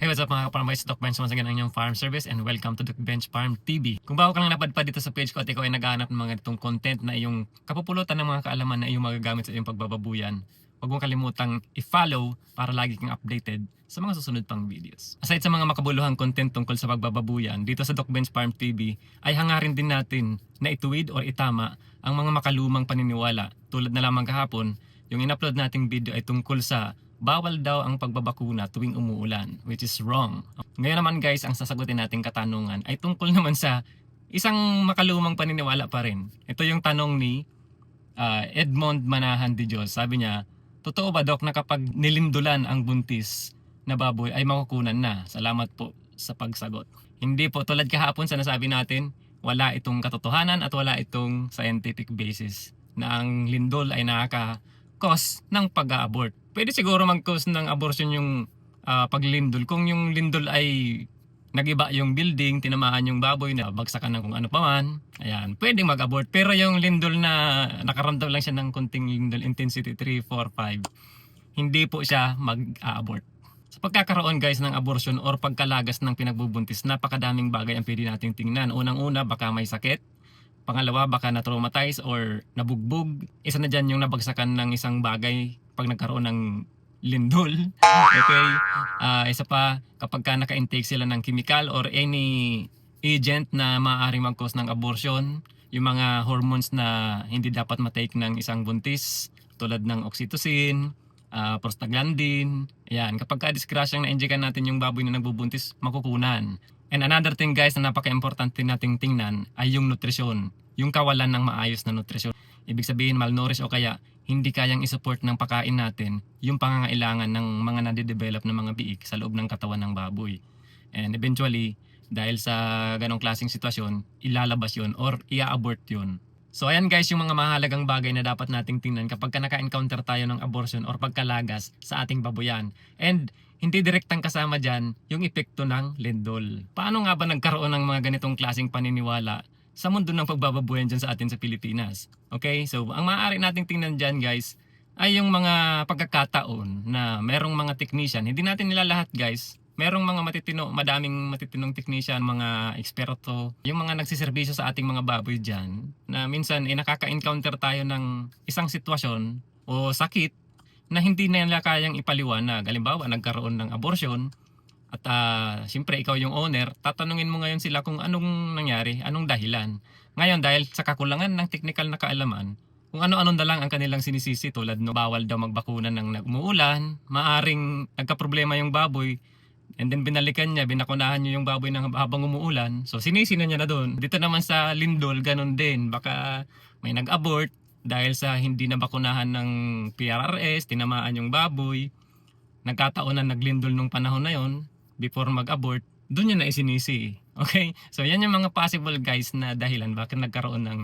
Hey, what's up mga ka-farm boys? Doc Bench once again ang inyong farm service and welcome to Doc Bench Farm TV. Kung bago ka lang napadpad dito sa page ko at ikaw ay naghahanap ng mga itong content na iyong kapupulutan ng mga kaalaman na iyong magagamit sa iyong pagbababuyan, huwag mong kalimutang i-follow para lagi kang updated sa mga susunod pang videos. Aside sa mga makabuluhang content tungkol sa pagbababuyan, dito sa Doc Bench Farm TV ay hangarin din natin na ituwid o itama ang mga makalumang paniniwala tulad na lamang kahapon, yung in-upload nating video ay tungkol sa bawal daw ang pagbabakuna tuwing umuulan, which is wrong. Ngayon naman guys, ang sasagutin nating katanungan ay tungkol naman sa isang makalumang paniniwala pa rin. Ito yung tanong ni ah, Edmond Manahan de Dios. Sabi niya, totoo ba Doc na kapag nilindulan ang buntis na baboy ay makukunan na? Salamat po sa pagsagot. Hindi po, tulad kahapon sa nasabi natin, wala itong katotohanan at wala itong scientific basis na ang lindol ay nakaka-cause ng pag-abort. Pwede siguro mag-cause ng abortion yung ah, paglindol kung yung lindol ay nagiba yung building, tinamaan yung baboy na bagsakan ng kung ano pa man. Ayan, pwedeng mag-abort. Pero yung lindol na nakaramdam lang siya ng konting lindol intensity 3, 4, 5, hindi po siya mag-abort. Sa pagkakaroon guys ng abortion or pagkalagas ng pinagbubuntis, napakadaming bagay ang pwede nating tingnan. Unang-una, baka may sakit. Pangalawa, baka na-traumatize or nabugbog. Isa na dyan yung nabagsakan ng isang bagay pag nagkaroon ng lindol. Okay? Ah, isa pa, kapag ka naka-intake sila ng chemical or any agent na maaaring mag-cause ng abortion, yung mga hormones na hindi dapat matake ng isang buntis, tulad ng oxytocin, ah, prostaglandin, ayan, kapag ka-disgrasyang na-injekan natin yung baboy na nagbubuntis, makukunan. And another thing guys na napaka-importante nating tingnan ay yung nutrisyon, yung kawalan ng maayos na nutrisyon. Ibig sabihin malnourished o kaya hindi kayang isupport ng pagkain natin yung pangangailangan ng mga nade-develop na mga biik sa loob ng katawan ng baboy. And eventually, dahil sa ganong klaseng sitwasyon, ilalabas yun or ia-abort yun. So ayan guys yung mga mahalagang bagay na dapat nating tingnan kapag ka naka-encounter tayo ng abortion or pagkalagas sa ating baboyan. And hindi direktang kasama dyan yung epekto ng lindol. Paano nga ba nagkaroon ng mga ganitong klaseng paniniwala sa mundo ng pagbababuyan dyan sa atin sa Pilipinas? Okay, so ang maaari nating tingnan dyan guys ay yung mga pagkakataon na merong mga technician. Hindi natin nila lahat guys. Merong mga matitino, madaming matitinong technician, mga eksperto, yung mga nagsiservisyo sa ating mga baboy dyan, na minsan eh, nakaka-encounter tayo ng isang sitwasyon o sakit na hindi nila kayang ipaliwanag. Halimbawa, nagkaroon ng abortion, at ah, siyempre ikaw yung owner, tatanungin mo ngayon sila kung anong nangyari, anong dahilan. Ngayon, dahil sa kakulangan ng technical na kaalaman, kung ano-ano na lang ang kanilang sinisisi tulad no bawal daw magbakuna ng umuulan, maaring nagka-problema yung baboy, and then binalikan niya, binakunahan niya yung baboy ng habang umuulan. So sinisi na niya na doon. Dito naman sa lindol, ganun din. Baka may nag-abort dahil sa hindi na bakunahan ng PRRS, tinamaan yung baboy. Nagkataon na naglindol nung panahon na yon before mag-abort, doon niya na isinisi. Okay? So yan yung mga possible guys na dahilan bakit nagkaroon ng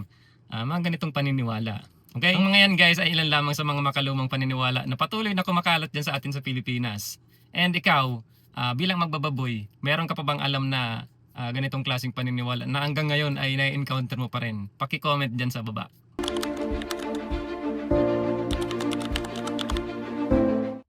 ah, mga ganitong paniniwala. Okay? Ang mga yan guys ay ilan lamang sa mga makalumang paniniwala na patuloy na kumakalat dyan sa atin sa Pilipinas. And ikaw, ah, bilang magbababoy, meron ka pa bang alam na ah, ganitong klaseng paniniwala na hanggang ngayon ay na-encounter mo pa rin? Paki-comment dyan sa baba.